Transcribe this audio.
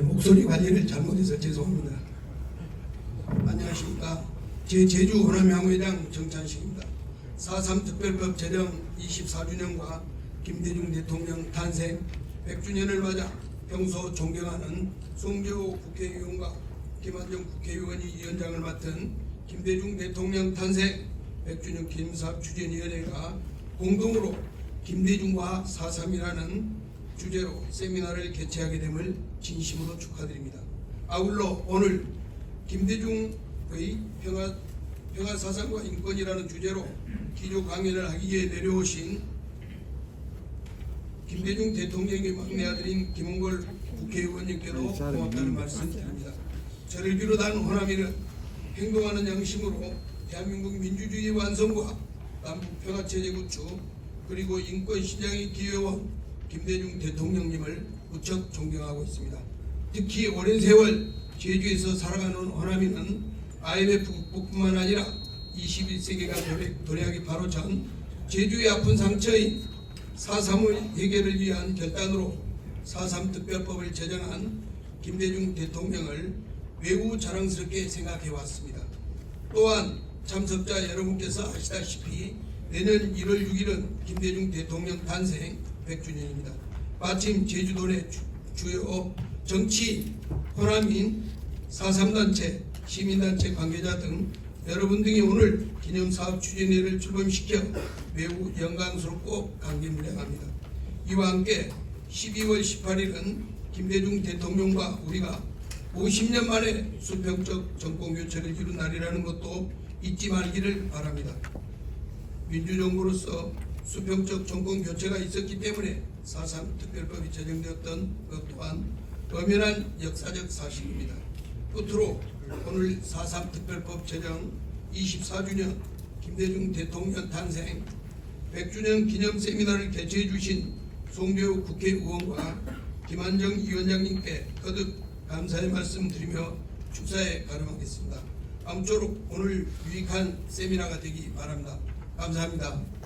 목소리 관리를 잘못해서 죄송합니다. 안녕하십니까. 제 제주 호남향회장 정찬식입니다. 4.3 특별법 제정 24주년과 김대중 대통령 탄생 100주년을 맞아 평소 존경하는 송재호 국회의원과 김한정 국회의원이 위원장을 맡은 김대중 대통령 탄생 100주년 기념사업 추진위원회가 공동으로 김대중과 4.3이라는 주제로 세미나를 개최하게 됨을 진심으로 축하드립니다. 아울러 오늘 김대중의 평화, 평화 사상과 인권이라는 주제로 기조 강연을 하기 위해 내려오신 김대중 대통령의 막내 아들인 김원걸 국회의원님께도 고맙다는 말씀 드립니다. 저를 비롯한 호남이는 행동하는 양심으로 대한민국 민주주의 완성과 남북 평화체제 구축 그리고 인권 시장의 기회원 김대중 대통령님을 무척 존경하고 있습니다. 특히 오랜 세월 제주에서 살아가는 호남이는 IMF 국뿐만 아니라 21세기가 도래- 도래하기 바로 전 제주의 아픈 상처인 4.3의 해결을 위한 결단으로 4.3 특별법을 제정한 김대중 대통령을 매우 자랑스럽게 생각해 왔습니다. 또한 참석자 여러분께서 아시다시피 내년 1월 6일은 김대중 대통령 탄생 100주년입니다. 마침 제주도 내 주- 주요 정치, 호남인 4.3단체, 시민단체 관계자 등 여러분 등이 오늘 기념사업 추진회를 출범시켜 매우 영광스럽고 감개무량합니다. 이와 함께 12월 18일은 김대중 대통령과 우리가 50년 만에 수평적 정권 교체를 이룬 날이라는 것도 잊지 말기를 바랍니다. 민주정부로서 수평적 정권 교체가 있었기 때문에 4.3 특별법이 제정되었던 것 또한 엄연한 역사적 사실입니다. 끝으로 오늘 4.3 특별법 제정 24주년 김대중 대통령 탄생 100주년 기념 세미나를 개최해 주신 송재호 국회의원과 김한정 위원장님께 거듭 감사의 말씀 드리며 축사에 가름하겠습니다. 아무쪼록 오늘 유익한 세미나가 되기 바랍니다. 감사합니다.